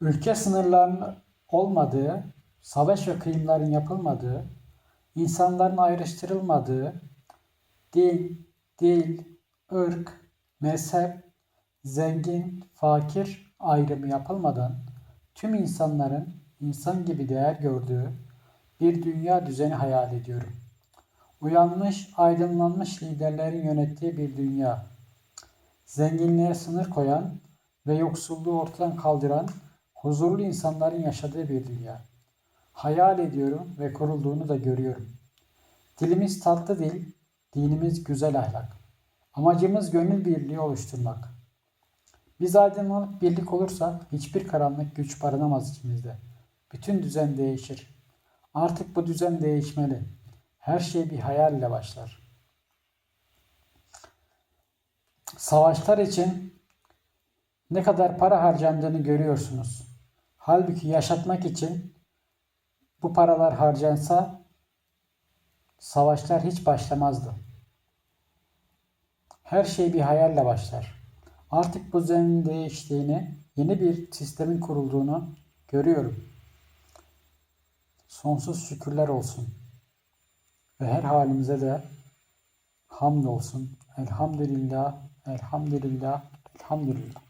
ülke sınırlarının olmadığı, savaş ve kıyımların yapılmadığı, insanların ayrıştırılmadığı, din, dil, ırk, mezhep, zengin, fakir ayrımı yapılmadan tüm insanların insan gibi değer gördüğü bir dünya düzeni hayal ediyorum. Uyanmış, aydınlanmış liderlerin yönettiği bir dünya. Zenginliğe sınır koyan ve yoksulluğu ortadan kaldıran huzurlu insanların yaşadığı bir dünya. Hayal ediyorum ve kurulduğunu da görüyorum. Dilimiz tatlı dil, dinimiz güzel ahlak. Amacımız gönül birliği oluşturmak. Biz aydınlanıp birlik olursak hiçbir karanlık güç barınamaz içimizde. Bütün düzen değişir. Artık bu düzen değişmeli. Her şey bir hayal ile başlar. Savaşlar için ne kadar para harcandığını görüyorsunuz. Halbuki yaşatmak için bu paralar harcansa savaşlar hiç başlamazdı. Her şey bir hayalle başlar. Artık bu düzenin değiştiğini, yeni bir sistemin kurulduğunu görüyorum. Sonsuz şükürler olsun. Ve her halimize de hamd olsun. Elhamdülillah, elhamdülillah, elhamdülillah.